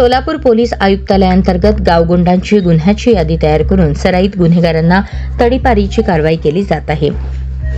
Solapur police आयुक्तालयाअंतर्गत गावगुंडांची गुन्ह्याची यादी तयार करून सराईत गुन्हेगारांना तडीपारीची कारवाई केली जात आहे.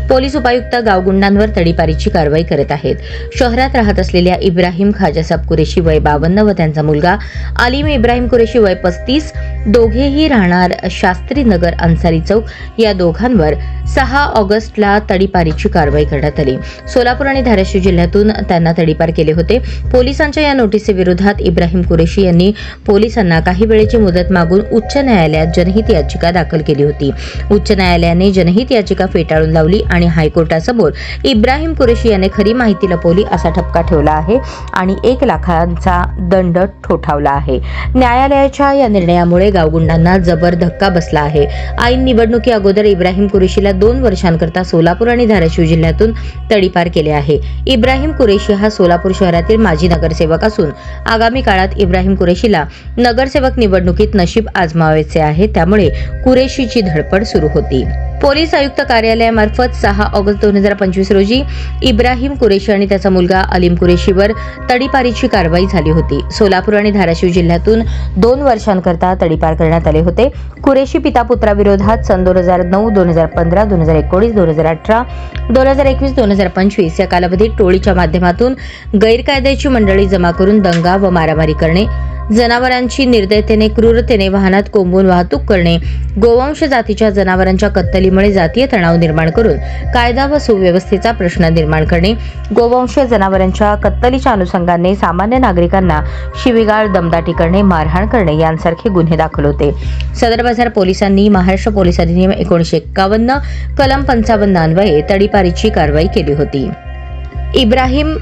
पोलीस उपायुक्त गावगुंडांवर तडीपारीची कारवाई करत आहेत. शहरात राहत असलेल्या इब्राहिम खाजासाब कुरेशी वय बावन्न व त्यांचा मुलगा आलिम इब्राहिम कुरेशी वय पस्तीस दोघेही राहणार शास्त्री नगर अन्सारी चौक या दोघांवर सहा ऑगस्टला तडीपारीची कारवाई करण्यात आली. सोलापूर आणि धाराशिव जिल्ह्यातून त्यांना तडीपार केले होते. पोलिसांच्या या नोटीसीविरोधात इब्राहिम कुरेशी यांनी पोलिसांना काही वेळेची मुदत मागून उच्च न्यायालयात जनहित याचिका दाखल केली होती. उच्च न्यायालयाने जनहित याचिका फेटाळून लावली आणि हायकोर्टासमोर इब्राहिम कुरेशी याने खरी माहिती लपवली असा ठपका ठेवला आहे आणि एक लाखांचा दंड ठोठावला आहे. न्यायालयाच्या या निर्णयामुळे गावगुंडांना जबर धक्का बसला आहे. ऐन निवडणुकी अगोदर इब्राहिम कुरेशीला दोन वर्षांकरता सोलापूर आणि धाराशिव जिल्ह्यातून तडीपार केले आहे. इब्राहिम कुरेशी हा सोलापूर शहरातील माजी नगरसेवक असून आगामी काळात इब्राहिम कुरेशीला नगरसेवक निवडणुकीत नशीब आजमावायचे आहे. त्यामुळे कुरेशीची धडपड सुरू होती. पोलीस आयुक्त कार्यालयामार्फत सहा ऑगस्ट दोन हजार पंचवीस रोजी इब्राहिम कुरेशी आणि त्याचा मुलगा अलीम कुरेशीवर तडीपारीची कारवाई झाली होती. सोलापूर आणि धाराशिव जिल्ह्यातून दोन वर्षांकरता तडीपार करण्यात आले होते. कुरेशी पिता पुत्राविरोधात सन दोन हजार नऊ दोन हजार पंधरा दोन हजार एकोणीस दोन हजार अठरा दोन हजार एकवीस दोन हजार पंचवीस या कालावधीत टोळीच्या माध्यमातून गैरकायद्याची मंडळी जमा करून दंगा व मारामारी करणे जनावरांची निर्दयतेने क्रूरतेने वाहनात कोंबून वाहतूक करणे गोवंश जातीच्या जनावरांच्या कत्तलीमुळे जातीय तणाव निर्माण करून कायदा व सुव्यवस्थेचा प्रश्न निर्माण करणे गोवंश जनावरांच्या कत्तलीच्या अनुषंगाने सामान्य नागरिकांना शिवीगाळ दमदाटी करणे मारहाण करणे यांसारखे गुन्हे दाखल होते. सदर बाजार पोलिसांनी महाराष्ट्र पोलीस अधिनियम एकोणीशे एक्कावन्न कलम पंचावन्न अन्वये तडीपारीची कारवाई केली होती. इब्राहिम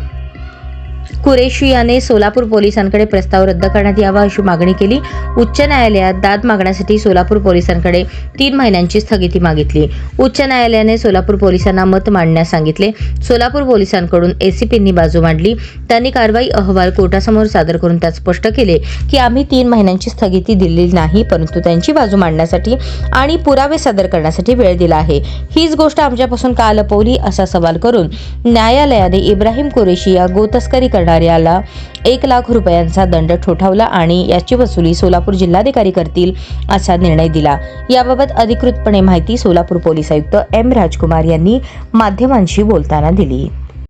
कुरेशी याने सोलापूर पोलिसांकडे प्रस्ताव रद्द करण्यात यावा अशी मागणी केली. उच्च न्यायालयात दाद मागण्यासाठी सोलापूर पोलिसांकडे तीन महिन्यांची स्थगिती मागितली. उच्च न्यायालयाने सोलापूर पोलिसांना मत मांडण्यास सांगितले. सोलापूर पोलिसांकडून एसीपींनी बाजू मांडली. त्यांनी कारवाई अहवाल कोर्टासमोर सादर करून त्यात स्पष्ट केले की आम्ही तीन महिन्यांची स्थगिती दिलेली नाही परंतु त्यांची बाजू मांडण्यासाठी आणि पुरावे सादर करण्यासाठी वेळ दिला आहे. हीच गोष्ट आमच्यापासून का लपवली असा सवाल करून न्यायालयाने इब्राहिम कुरेशी या गोतस्करी करणाऱ्याला एक लाख रुपयांचा दंड ठोठावला आणि याची वसुली सोलापूर जिल्हाधिकारी करतील असा निर्णय दिला. याबाबत अधिकृतपणे माहिती सोलापूर पोलीस आयुक्त एम राजकुमार यांनी माध्यमांशी बोलताना दिली.